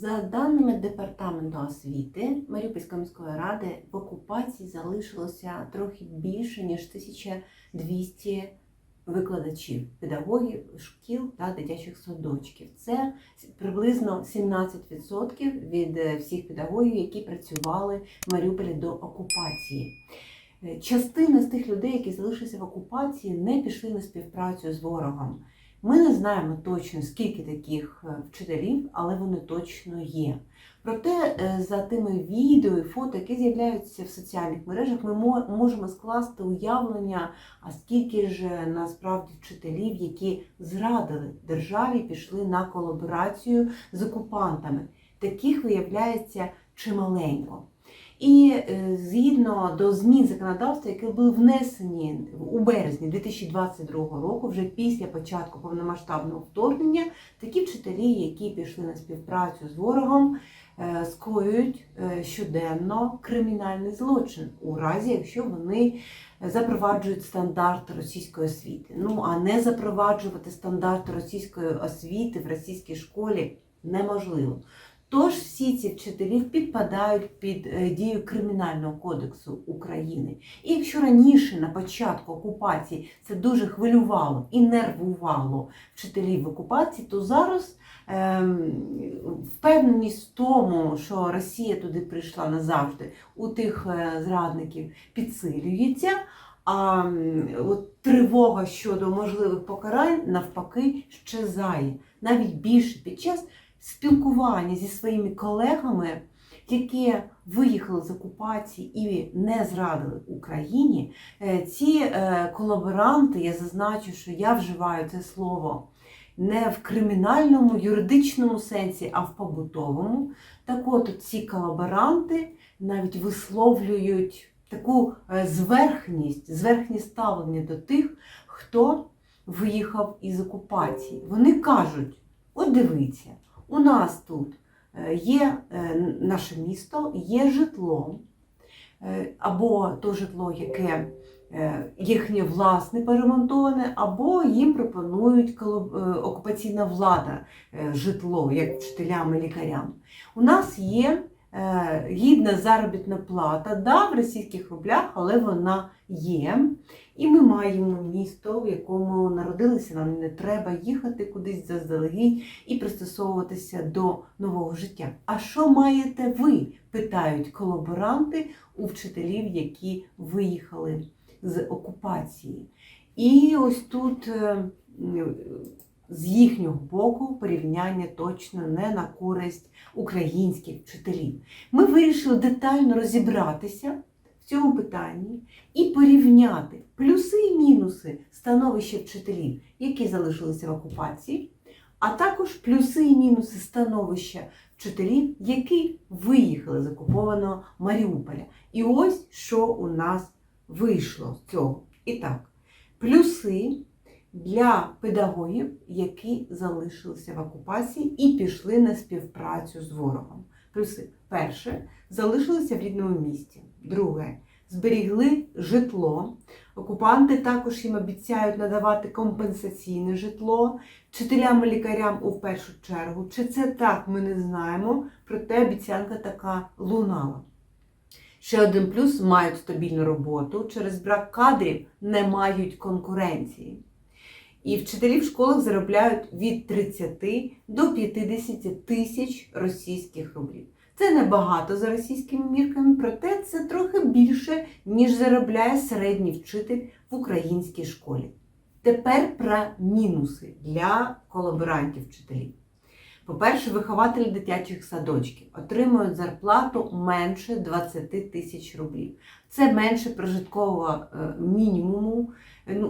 За даними Департаменту освіти Маріупольської міської ради в окупації залишилося трохи більше ніж 1200 викладачів, педагогів, шкіл та дитячих садочків. Це приблизно 17% від е, всіх педагогів, які працювали в Маріуполі до окупації. Е, Частина з тих людей, які залишилися в окупації, не пішли на співпрацю з ворогом. Ми не знаємо точно, скільки таких е, вчителів, але вони точно є. Проте е, за тими відео і фото, які з'являються в соціальних мережах, ми можемо скласти уявлення, а скільки ж е, насправді вчителів, які зрадили державі, пішли на колаборацію з окупантами. Таких виявляється чималенько. І е, згідно до змін законодавства, які були внесені у березні 2022 року, вже після початку повномасштабного вторгнення, такі вчителі, які пішли на співпрацю з ворогом, е, скоюють е, щоденно кримінальний злочин у разі, якщо вони запроваджують стандарти російської освіти. Ну а не запроваджувати стандарти російської освіти в російській школі неможливо. Тож всі ці вчителі підпадають під е, дію Кримінального кодексу України. І якщо раніше на початку окупації це дуже хвилювало і нервувало вчителів в окупації, то зараз ем, впевненість в тому, що Росія туди прийшла назавжди, у тих е, зрадників підсилюється. А от тривога щодо можливих покарань навпаки щезає навіть більше під час спілкування зі своїми колегами, які виїхали з окупації і не зрадили Україні, е, ці е, колаборанти, я зазначу, що я вживаю це слово не в кримінальному, юридичному сенсі, а в побутовому. Так от ці колаборанти навіть висловлюють таку е, зверхність, зверхнє ставлення до тих, хто виїхав із окупації. Вони кажуть: от дивіться, у нас тут е, є е, наше місто, є житло, е, або то житло, яке їхнє власне перемонтоване, або їм пропонують окупаційна влада житло, як вчителям і лікарям. У нас є гідна заробітна плата, да, в російських рублях, але вона є. І ми маємо місто, в якому народилися, нам не треба їхати кудись заздалегідь і пристосовуватися до нового життя. А що маєте ви? питають колаборанти у вчителів, які виїхали з окупації. І ось тут е, з їхнього боку порівняння точно не на користь українських вчителів. Ми вирішили детально розібратися в цьому питанні і порівняти плюси і мінуси становища вчителів, які залишилися в окупації, а також плюси і мінуси становища вчителів, які виїхали з окупованого Маріуполя. І ось що у нас вийшло з цього. І так, плюси для педагогів, які залишилися в окупації і пішли на співпрацю з ворогом. Плюси. Перше, залишилися в рідному місті. Друге, зберігли житло. Окупанти також їм обіцяють надавати компенсаційне житло вчителям і лікарям у першу чергу. Чи це так, ми не знаємо, проте обіцянка така лунала. Ще один плюс мають стабільну роботу. Через брак кадрів не мають конкуренції. І вчителі в школах заробляють від 30 до 50 тисяч російських рублів. Це небагато за російськими мірками, проте це трохи більше, ніж заробляє середній вчитель в українській школі. Тепер про мінуси для колаборантів вчителів. По-перше, вихователі дитячих садочків отримують зарплату менше 20 тисяч рублів. Це менше прожиткового е, мінімуму, е,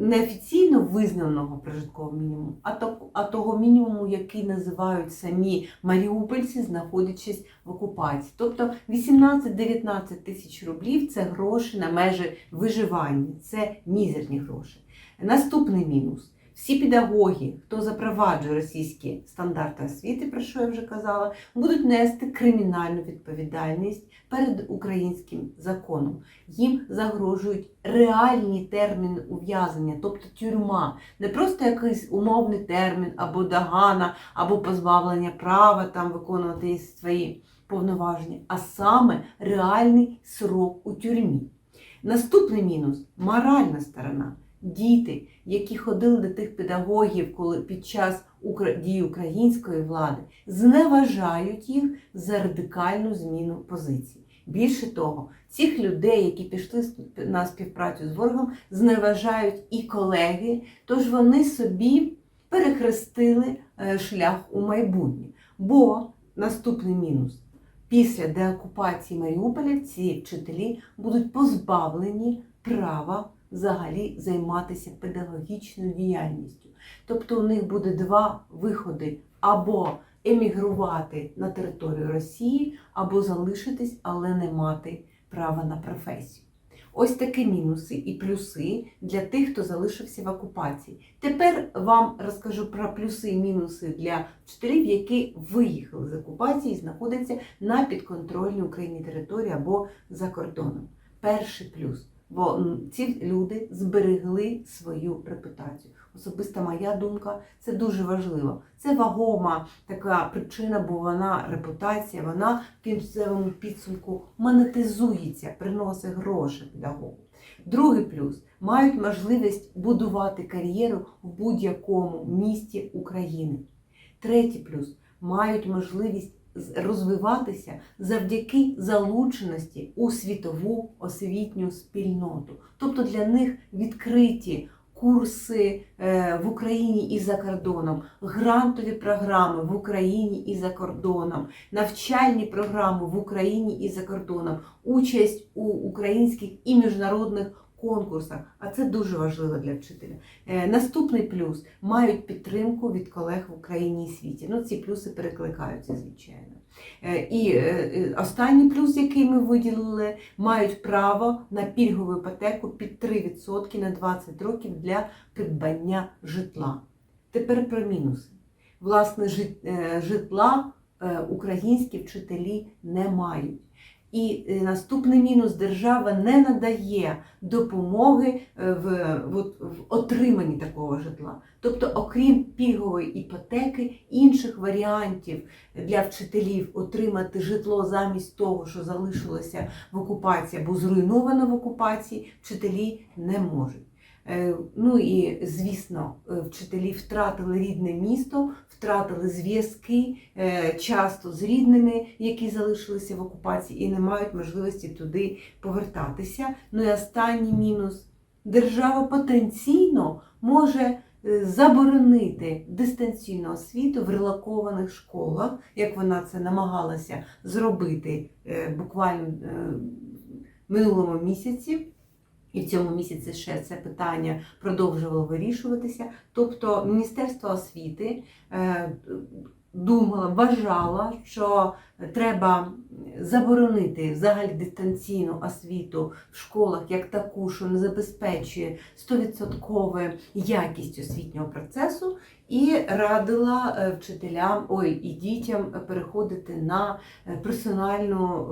неофіційно визнаного прожиткового мінімуму, а, то, а того мінімуму, який називають самі маріупольці, знаходячись в окупації. Тобто 18-19 тисяч рублів це гроші на межі виживання, це мізерні гроші. Наступний мінус. Всі педагоги, хто запроваджує російські стандарти освіти, про що я вже казала, будуть нести кримінальну відповідальність перед українським законом. Їм загрожують реальні терміни ув'язнення, тобто тюрма, не просто якийсь умовний термін або догана, або позбавлення права там виконувати свої повноваження, а саме реальний срок у тюрмі. Наступний мінус моральна сторона. Діти, які ходили до тих педагогів, коли під час дії української влади, зневажають їх за радикальну зміну позицій. Більше того, цих людей, які пішли на співпрацю з ворогом, зневажають і колеги, тож вони собі перехрестили е, шлях у майбутнє. Бо наступний мінус. Після деокупації Маріуполя ці вчителі будуть позбавлені права взагалі займатися педагогічною діяльністю. Тобто у них буде два виходи: або емігрувати на територію Росії, або залишитись, але не мати права на професію. Ось такі мінуси і плюси для тих, хто залишився в окупації. Тепер вам розкажу про плюси і мінуси для вчителів, які виїхали з окупації і знаходяться на підконтрольній Україні території або за кордоном. Перший плюс, бо ці люди зберегли свою репутацію. Особиста моя думка, це дуже важливо. Це вагома така причина, бо вона репутація, вона в кінцевому підсумку монетизується, приносить гроші педагогу. Другий плюс мають можливість будувати кар'єру в будь-якому місті України. Третій плюс мають можливість розвиватися завдяки залученості у світову освітню спільноту. Тобто для них відкриті курси е, в Україні і за кордоном, грантові програми в Україні і за кордоном, навчальні програми в Україні і за кордоном, участь у українських і міжнародних конкурсах. А це дуже важливо для вчителя. Е, Наступний плюс мають підтримку від колег в Україні і світі. Ну, ці плюси перекликаються, звичайно. Е, І е, останній плюс, який ми виділили, мають право на пільгову іпотеку під 3% на 20 років для придбання житла. Тепер про мінуси. Власне, житла українські вчителі не мають. І е, наступний мінус держава не надає допомоги е, в, в отриманні такого житла. Тобто, окрім пільгової іпотеки, інших варіантів для вчителів отримати житло замість того, що залишилося в окупації або зруйновано в окупації, вчителі не можуть. Е, Ну і звісно, е, вчителі втратили рідне місто, втратили зв'язки е, часто з рідними, які залишилися в окупації, і не мають можливості туди повертатися. Ну і останній мінус: держава потенційно може заборонити дистанційну освіту в релокованих школах, як вона це намагалася зробити буквально минулому місяці. І в цьому місяці ще це питання продовжувало вирішуватися. Тобто Міністерство освіти думала, вважала, що треба заборонити взагалі дистанційну освіту в школах як таку, що не забезпечує 100% якість освітнього процесу, і радила е, вчителям ой, і дітям переходити на е, персональну,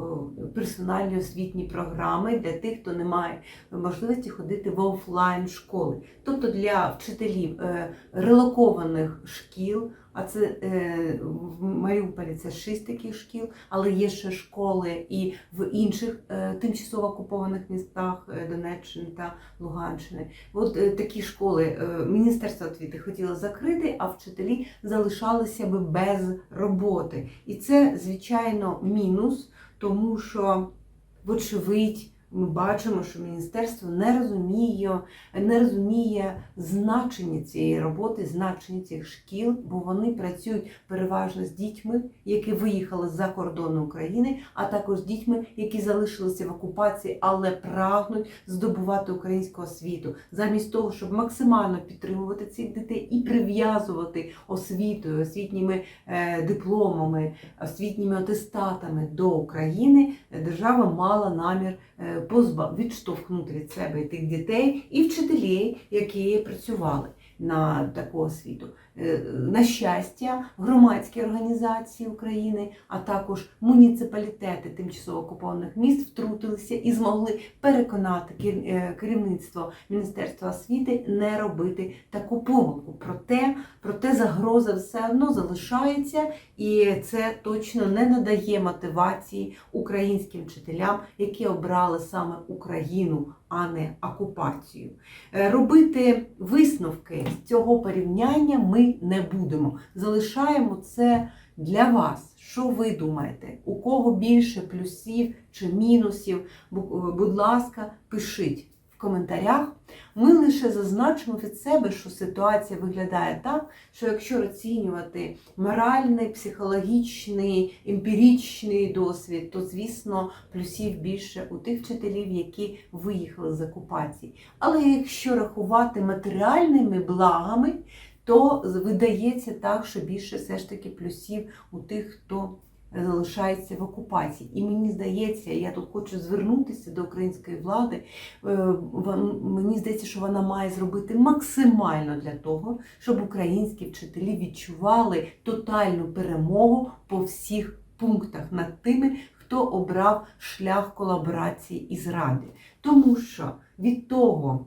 персональні освітні програми для тих, хто не має можливості ходити в офлайн школи. Тобто для вчителів е, релокованих шкіл, а це в Маріуполі це шість таких шкіл, але є ще школи і в інших тимчасово окупованих містах Донеччини та Луганщини. От такі школи Міністерство освіти хотіло закрити, а вчителі залишалися би без роботи. І це, звичайно, мінус, тому що, вочевидь, ми бачимо, що міністерство не розуміє, не розуміє значення цієї роботи, значення цих шкіл, бо вони працюють переважно з дітьми, які виїхали за кордону України, а також з дітьми, які залишилися в окупації, але прагнуть здобувати українську освіту, замість того, щоб максимально підтримувати цих дітей і прив'язувати освітою, освітніми е, дипломами, освітніми атестатами до України, держава мала намір е, позбав відштовхнути від себе тих дітей і вчителів, які працювали. на таку освіту. Е, На щастя, громадські організації України, а також муніципалітети тимчасово окупованих міст втрутилися і змогли переконати е, керівництво Міністерства освіти не робити таку помилку. Проте, проте загроза все одно залишається, і це точно не надає мотивації українським вчителям, які обрали саме Україну, а не окупацію. Е, Робити висновки з цього порівняння ми не будемо. Залишаємо це для вас. Що ви думаєте? У кого більше плюсів чи мінусів? Будь ласка, пишіть в коментарях. Ми лише зазначимо від себе, що ситуація виглядає так, що якщо оцінювати моральний, психологічний, емпіричний досвід, то звісно плюсів більше у тих вчителів, які виїхали з окупації. Але якщо рахувати матеріальними благами, то видається так, що більше все ж таки плюсів у тих, хто залишається в окупації. І мені здається, я тут хочу звернутися до української влади. е, Мені здається, що вона має зробити максимально для того, щоб українські вчителі відчували тотальну перемогу по всіх пунктах над тими, хто обрав шлях колаборації і зради. Тому що від того,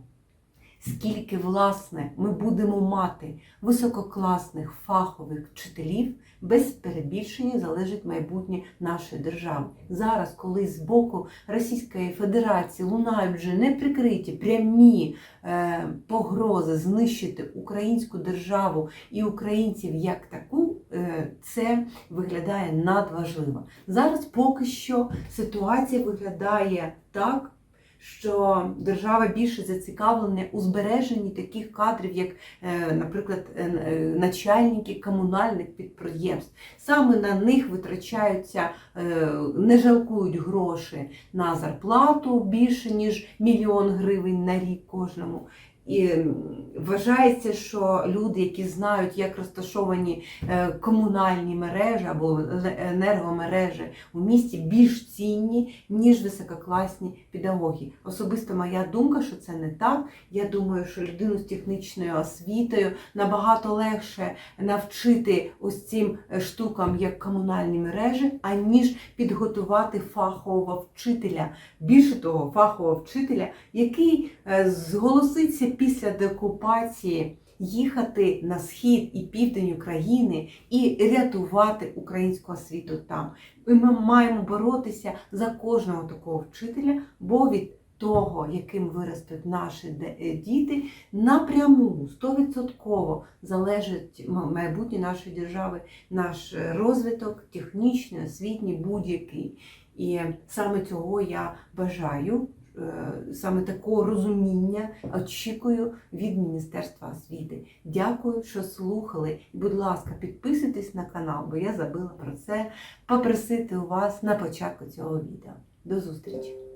скільки власне ми будемо мати висококласних фахових вчителів, без перебільшення залежить майбутнє нашої держави. Зараз, коли з боку Російської Федерації лунають вже неприкриті прямі е, погрози знищити українську державу і українців як таку, е, це виглядає надважливо. Зараз поки що ситуація виглядає так. Що держава більше зацікавлена у збереженні таких кадрів, як, е, наприклад, е, е, начальники комунальних підприємств. Саме на них витрачаються, не жалкують гроші на зарплату більше ніж мільйон гривень на рік кожному. І вважається, що люди, які знають, як розташовані е, комунальні мережі або енергомережі у місті, більш цінні, ніж висококласні педагоги. Особисто моя думка, що це не так. Я думаю, що людину з технічною освітою набагато легше навчити ось цим е, штукам, як комунальні мережі, аніж підготувати фахового вчителя. Більше того, фахового вчителя, який е, зголоситься після деокупації їхати на схід і південь України і рятувати українську освіту там. І ми маємо боротися за кожного такого вчителя, бо від того, яким виростуть наші е, діти, напряму 100% залежить майбутнє нашої держави, наш е, розвиток, технічний, освітній, будь-який. І саме цього я бажаю, саме такого розуміння очікую від Міністерства освіти. Дякую, що слухали. Будь ласка, підписуйтесь на канал, бо я забила про це попросити у вас на початку цього відео. До зустрічі!